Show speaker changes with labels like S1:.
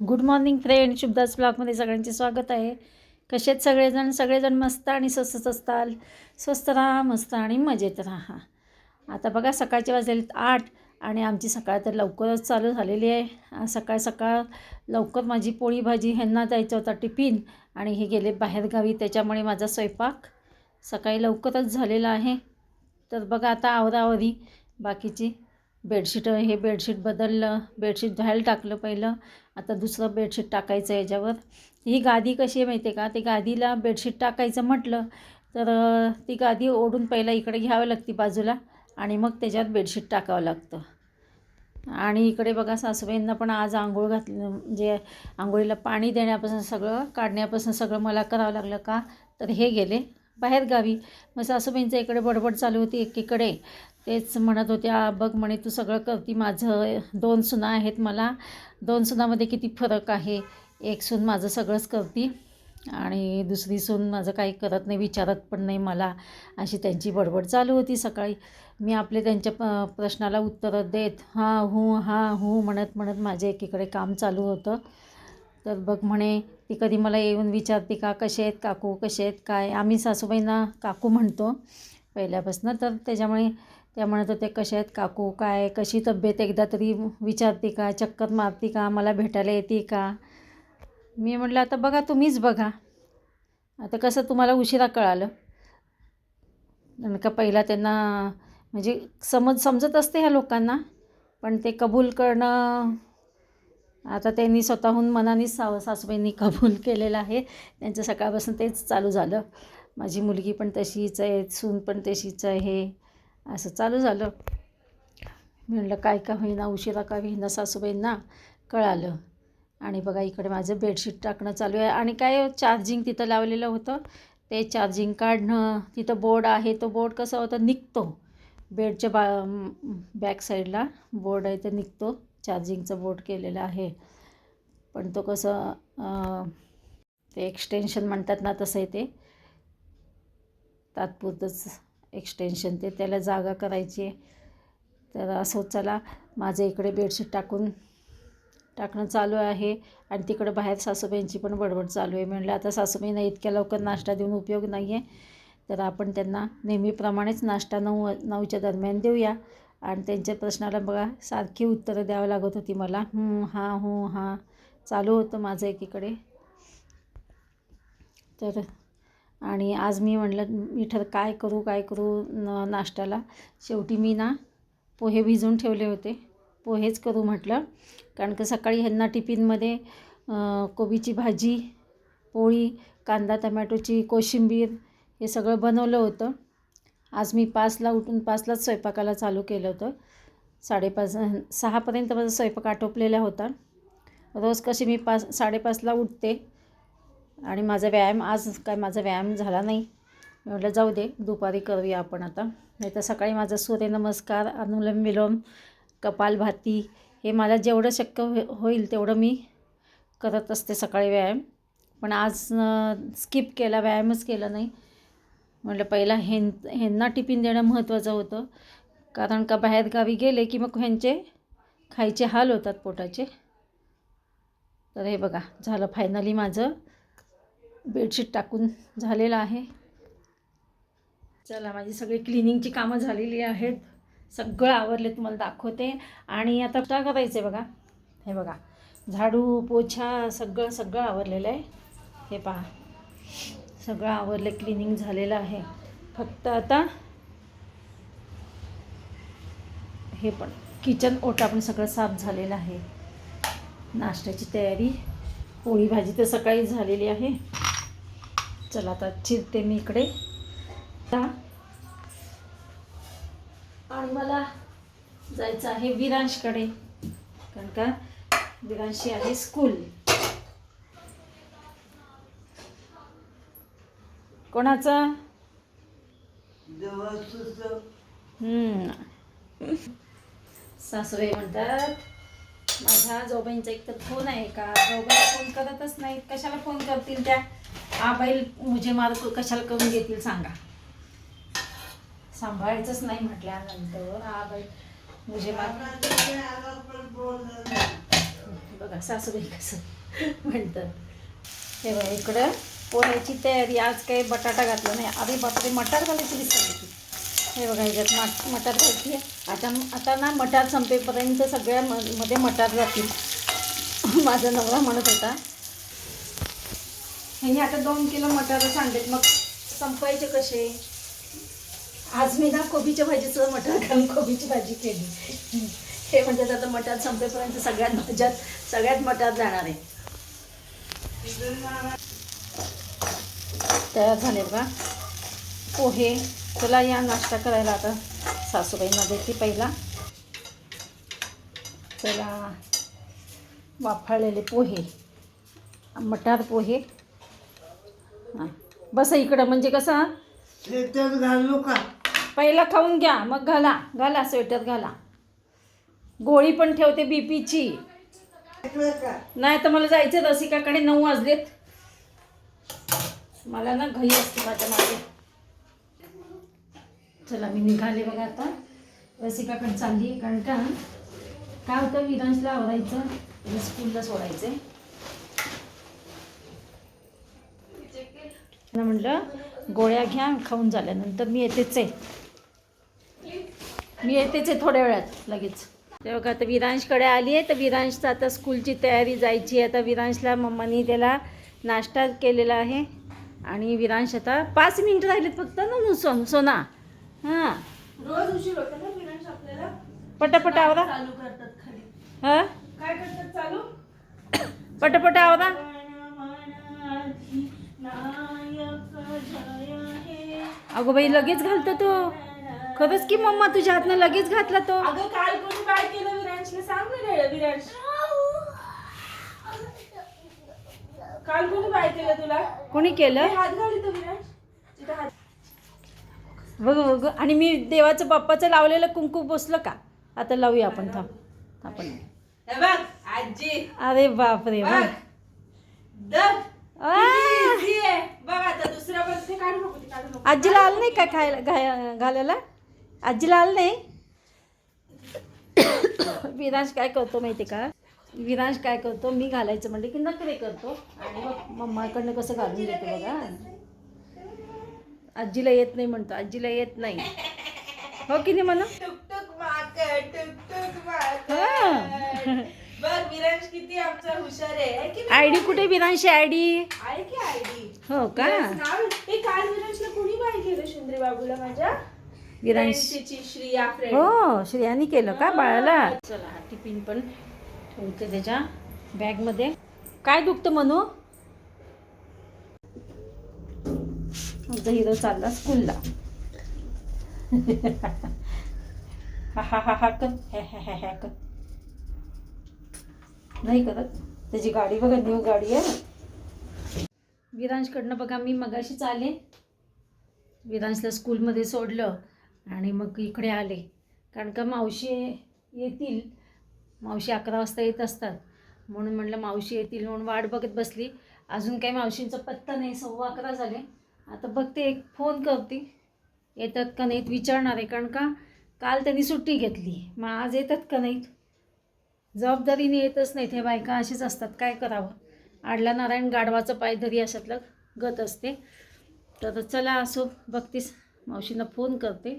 S1: Good morning friend शुभदास ब्लॉगमध्ये सगळ्यांचे स्वागत आहे. कसे सगळेजण? सगळेजण मस्त आणि स्वस्तच असताल? स्वस्त राहा मस्त आणि मजेत राहा. आता बघा सकाळचे वाजलेले आठ आणि आमची सकाळ तर लवकरच चालू झालेली आहे. सकाळ सकाळ लवकर माझी पोळी भाजी ह्यांना जायचं होता टिफिन आणि हे गेले बाहेरगावी त्याच्यामुळे माझा स्वयंपाक सकाळी लवकरच झालेला आहे. तर बघा आता आवरावरी बाकीची बेडशीट हे बेडशीट बदललं बेडशीट धुवायला टाकलं पहिलं. आता दुसरं बेडशीट टाकायचं याच्यावर. ही गादी कशी आहे माहिती आहे का? ती गादीला बेडशीट टाकायचं म्हटलं तर ती गादी ओढून पहिला इकडे घ्यावं लागते बाजूला आणि मग त्याच्यात बेडशीट टाकावं लागतं. आणि इकडे बघा सासूबाईंना पण आज आंघोळ घातलं म्हणजे आंघोळीला पाणी देण्यापासून सगळं काढण्यापासून सगळं मला करावं लागलं का? तर हे गेले. बाहेरगावी मग सासूबाईंचं इकडे बडबड चालू होती एकीकडे. तेच म्हणत होत्या बघ म्हणे तू सगळं करती माझं दोन सुना आहेत मला. दोन सुनामध्ये किती फरक आहे. एक सून माझं सगळंच करती आणि दुसरी सून माझं काही करत नाही विचारत पण नाही मला. अशी त्यांची बडबड चालू होती सकाळी. मी आपले त्यांच्या प प्रश्नाला उत्तरं देत हां हू हां हू म्हणत म्हणत माझे एकीकडे काम चालू होतं. तर बघ म्हणे ती कधी मला येऊन विचारते का कसे आहेत काकू कसे आहेत काय? आम्ही सासूबाईंना काकू म्हणतो पहिल्यापासून. तर त्याच्यामुळे त्या म्हणत होत्या कशा आहेत काकू? काय? कशी तब्येत? एकदा तरी विचारते का? चक्कर मारते का? मला भेटायला येते का? मी म्हटलं आता बघा तुम्हीच बघा. आता कसं तुम्हाला उशिरा कळालं. कारण का पहिला त्यांना म्हणजे समज समजत असते ह्या लोकांना पण ते कबूल करणं आता त्यांनी स्वतःहून मनानेच साव सासूबाईंनी कबूल केलेलं आहे. त्यांचं सकाळपासून तेच चालू झालं. माझी मुलगी पण तशीच आहे सून पण तशीच आहे. असं चालू झालं. मी म्हणलं काय का होईना उशिरा का होईना सासूबाईंना? कळालं. आणि बघा इकडे माझं बेडशीट टाकणं चालू आहे. आणि काय हो, चार्जिंग तिथं लावलेलं होतं. ते चार्जिंग काढणं तिथं बोर्ड आहे. तो बोर्ड कसा होता निघतो. बेडच्या बा बॅक साईडला बोर्ड आहे तर निघतो. चार्जिंगचं बोर्ड केलेलं आहे. पण तो कसं ते एक्सटेन्शन म्हणतात ना तसं आहे ते. तात्पुरतंच एक्सटेन्शन ते. त्याला जागा करायची आहे. तर असं चला माझं इकडे बेडशीट टाकून टाकणं चालू आहे. आणि तिकडं बाहेर सासूबाईंची पण बडबड चालू आहे. म्हणलं आता सासूबाईंना इतक्या लवकर नाश्ता देऊन उपयोग नाही आहे तर आपण त्यांना नेहमीप्रमाणेच नाश्ता नऊ नऊच्या दरम्यान देऊया. आणि त्यांच्या प्रश्नाला बघा सारखी उत्तरं द्यावं लागत होती मला. हं, हां हो हां. चालू होतं माझं एकीकडे. तर आणि आज मी म्हणलं मी ठर काय करू काय करू न नाश्त्याला? शेवटी मी ना पोहे भिजवून ठेवले होते. पोहेच करू म्हटलं. कारण का सकाळी ह्यांना टिफिनमध्ये कोबीची भाजी पोळी कांदा टमॅटोची कोशिंबीर हे सगळं बनवलं होतं. आज मी पाचला उठून पाचलाच स्वयंपाकाला चालू केलं होतं. साडेपाच सहापर्यंत माझा स्वयंपाक आटोपलेला होता. रोज कशी मी पाच साडेपाचला उठते आणि माझा व्यायाम आज काय माझा व्यायाम झाला नाही. म्हटलं जाऊ दे दुपारी करूया आपण आता. नाही तर सकाळी माझा सूर्यनमस्कार अनुलोम विलोम कपालभाती हे मला जेवढं शक्य हो, होईल तेवढं मी करत असते सकाळी व्यायाम. पण आज स्किप केला व्यायामच केला नाही. म्हटलं पहिला हें ह्यांना टिफिन देणं महत्त्वाचं होतं. कारण का बाहेरगावी गेले की मग ह्यांचे खायचे हाल होतात पोटाचे. तर हे बघा झालं फायनली माझं बेडशीट टाकून झालेलं आहे. चला माझी सगळी क्लिनिंगची कामं झालेली आहेत. सगळं आवरले तुम्हाला दाखवते. आणि आता काय करायचं आहे बघा? हे बघा झाडू पोछा सगळं सगळं आवरलेलं आहे. हे पहा. सगळं आवरलं क्लिनिंग झालेलं आहे. फक्त आता हे पण किचन ओटा पण सगळं साफ झालेलं आहे. नाश्त्याची तयारी पोळी भाजी तर सकाळी झालेली आहे. चला आता चिरते मी इकडे. आता आणि मला जायचं आहे विरांशकडे. कारण का विरांशी आहे स्कूल कोणाचं? हम्म. सासूबाई म्हणतात माझ्या जोबाईंचा एक तर फोन आहे का? जोबाई फोन करतच नाहीत. कशाला फोन करतील त्या? बैल मुझे मार कशाला करून घेतील सांगा. सांभाळायचंच नाही म्हटल्यानंतर बैल मुझे मार बघा सासूबाई कसं म्हणतात. हे बघा इकडं. पोह्याची तयारी आज काही बटाटा घातला नाही. अरे बापरे मटार घालायची विसरली हे बघा ह्याच्यात मट मटार घालते. आता आता ना मटार संपेपर्यंत सगळ्या म मध्ये मटार जातील माझा नवरा म्हणत होता ह्याने आता दोन किलो मटार आणलेत मग संपायचे कसे? आज मी ना कोबीच्या भाजीचं मटार घालून कोबीची भाजी केली. हे म्हणतात आता मटार संपेपर्यंत सगळ्यात भाज्यात सगळ्यात मटार जाणार आहे. तयार झाले बघा. पोहे चला या नाश्ता करायला आता सासूबाईंना देते पहिला. चला. वाफाळलेले पोहे. मटार पोहे. हां. बसा इकडं म्हणजे कसं?
S2: त्याच्यात घालू का?
S1: पहिला खाऊन घ्या मग घाला. घाला स्वेटर घाला. गोळी पण ठेवते बीपीची.
S2: का?
S1: नाही तर मला जायचं रसिकाकडे नऊ वाजलेत. मला ना घाई असते माझ्या मागे. चला मी निघाले बघा आता. रसिकाकडे चालली कारण का? काय होतं विरांशला आवरायचं आणि स्कूलला सोडायचं म्हटलं गोळ्या घ्या खाऊन झाल्यानंतर मी येतेच आहे. मी येतेच आहे थोड्या वेळात लगेच. तेव्हा का आता विरांशकडे आली आहे तर विरांशचं आता स्कूलची तयारी जायची आहे. आता विरांशला मम्मानी त्याला नाश्ता केलेला आहे. आणि विरांश आता पाच मिनिटं राहिलेत फक्त ना सोन सोना. हां.
S3: रोज उशीर होतो ना विनाश आपल्याला?
S1: पटापट आवरा
S3: चालू करतात खाली?
S1: हां?
S3: काय करतात चालू?
S1: पटापट आवरा अगो बाई लगेच घालतो तो. खरंच की मम्मा तुझ्या हातनं लगेच घातला तो.
S3: अगं काल कोणी बाय केलं विरांशला सांग ना विरांश. काल कोणी बाय केलं तुला?
S1: कोणी केलं?
S3: हात
S1: बघ बघ. आणि मी देवाचं बाप्पाचं लावलेलं कुंकू बसलं का? आता लावूया आपण थांब. आपण
S3: हे बघ आजी.
S1: अरे बापरे
S3: बघ.
S1: बघ. आजीला आलं नाही का खायला घाय घालायला? आजीला आलं नाही? विरांश काय करतो माहिती का? विरांश काय करतो मी घालायचं म्हणले की नखरे करतो. आणि मग मम्माकडनं कसं घालून देतो बघा. आजीला येत नाही म्हणतो आजीला येत नाही. हो की नाही म्हणा? आयडी कुठे विरांशी आयडी
S3: आहे. की आयडी
S1: हो का?
S3: नाव? हे काल विरांशला कोणी बाय केलं सुंदरी बाबूला माझ्या?
S1: विरांश.
S3: फ्रेंडची श्रिया
S1: हो श्रेयानी केलं का बाळाला? चला टिफिन पण ठेवते त्याच्या बॅगमध्ये. काय दुखतं म्हणू आमचा हिरो चालला स्कूलला. हा हा हा हा कर. कर. नाही करत. त्याची गाडी बघा न्यू गाडी आहे विरांशकडनं बघा मी मगाशीच आले विरांशला स्कूलमध्ये सोडलं आणि मग इकडे आले. कारण का मावशी येतील. मावशी अकरा वाजता येत असतात. म्हणून म्हटलं मावशी येतील म्हणून वाट बघत बसली. अजून काही मावशींचा पत्ता नाही सव्वा अकरा झाले. आता बघते एक फोन करते. येतात का नाहीत विचारणार आहे कारण का काल त्यांनी सुट्टी घेतली. मग आज येतात का नाहीत? जबाबदारीने येतच नाहीत. हे बायका असेच असतात काय करावं? आडला नारायण गाढवाचं पायधरी अशातलं गत असते. तर चला असो बघतीस. मावशींना फोन करते.